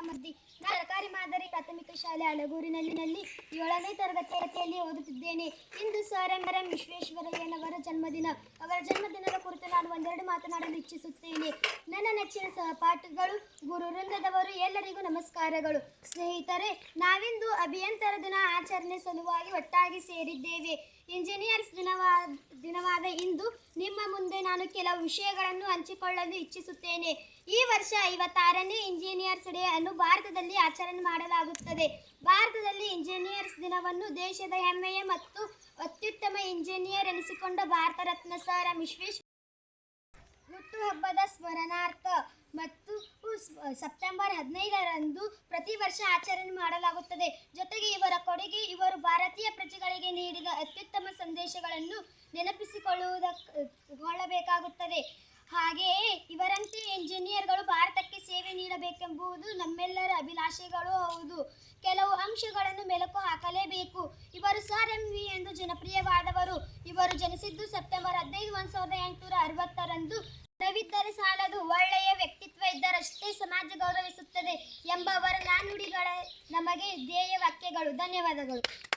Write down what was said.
ಬಾಮರ್ದಿ ನಾನು ಸರ್ಕಾರಿ ಮಾದರಿ ಪ್ರಾಥಮಿಕ ಶಾಲೆ ಅಳಗೂರಿನಲ್ಲಿ ನಲ್ಲಿ ಏಳನೇ ತರಗತಿಯಲ್ಲಿ ಓದುತ್ತಿದ್ದೇನೆ. ಇಂದು ಸರ್ ಎಂ ಎಂ ವಿಶ್ವೇಶ್ವರಯ್ಯನವರ ಜನ್ಮದಿನ. ಅವರ ಜನ್ಮದಿನದ ಕುರಿತು ನಾನು ಒಂದೆರಡು ಮಾತನಾಡಲು ಇಚ್ಛಿಸುತ್ತೇನೆ. ನನ್ನ ನೆಚ್ಚಿನ ಸಹಪಾಠಗಳು ಗುರು ವೃಂದದವರು ಎಲ್ಲರಿಗೂ ನಮಸ್ಕಾರಗಳು. ಸ್ನೇಹಿತರೆ, ನಾವಿಂದು ಅಭಿಯಂತರ ದಿನ ಆಚರಣೆ ಸಲುವಾಗಿ ಒಟ್ಟಾಗಿ ಸೇರಿದ್ದೇವೆ. ಇಂಜಿನಿಯರ್ಸ್ ದಿನವಾದ ದಿನವಾದ ನಾನು ಕೆಲವು ವಿಷಯಗಳನ್ನು ಹಂಚಿಕೊಳ್ಳಲು ಇಚ್ಛಿಸುತ್ತೇನೆ. ಈ ವರ್ಷ ಐವತ್ತಾರನೇ ಇಂಜಿನಿಯರ್ಸ್ ಡೇ ಅನ್ನು ಭಾರತದಲ್ಲಿ ಆಚರಣೆ ಮಾಡಲಾಗುತ್ತದೆ. ಭಾರತದಲ್ಲಿ ಇಂಜಿನಿಯರ್ಸ್ ದಿನವನ್ನು ದೇಶದ ಹೆಮ್ಮೆಯ ಮತ್ತು ಅತ್ಯುತ್ತಮ ಇಂಜಿನಿಯರ್ ಎನಿಸಿಕೊಂಡ ಭಾರತ ರತ್ನ ಸರ್ ಎಂ ಹುಟ್ಟುಹಬ್ಬದ ಸ್ಮರಣಾರ್ಥ ಮತ್ತು ಸೆಪ್ಟೆಂಬರ್ ಹದಿನೈದರಂದು ಪ್ರತಿ ವರ್ಷ ಆಚರಣೆ ಮಾಡಲಾಗುತ್ತದೆ. ಜೊತೆಗೆ ಇವರ ಕೊಡುಗೆ ಇವರು ಭಾರತೀಯ ನೀಡಿದ ಅತ್ಯುತ್ತಮ ಸಂದೇಶಗಳನ್ನು ನೆನಪಿಸಿಕೊಳ್ಳುವುದಕ್ಕೊಳ್ಳಬೇಕಾಗುತ್ತದೆ ಹಾಗೆಯೇ ಇವರಂತೆ ಎಂಜಿನಿಯರ್ಗಳು ಭಾರತಕ್ಕೆ ಸೇವೆ ನೀಡಬೇಕೆಂಬುದು ನಮ್ಮೆಲ್ಲರ ಅಭಿಲಾಷೆಗಳು ಹೌದು. ಕೆಲವು ಅಂಶಗಳನ್ನು ಮೆಲುಕು ಹಾಕಲೇಬೇಕು. ಇವರು ಸರ್ ಎಂ ವಿ ಎಂದು ಜನಪ್ರಿಯವಾದವರು. ಇವರು ಜನಿಸಿದ್ದು ಸೆಪ್ಟೆಂಬರ್ ಹದಿನೈದು, ಒಂದು ಸಾವಿರದ ಎಂಟುನೂರ ಅರವತ್ತರಂದು. ರವಿದ್ದರೆ ಸಾಲದು ಒಳ್ಳೆಯ ವ್ಯಕ್ತಿತ್ವ ಇದ್ದರಷ್ಟೇ ಸಮಾಜ ಗೌರವಿಸುತ್ತದೆ ಎಂಬ ಅವರ ನಾನುಡಿಗಳ ನಮಗೆ ಧ್ಯೇಯ ವಾಕ್ಯಗಳು. ಧನ್ಯವಾದಗಳು.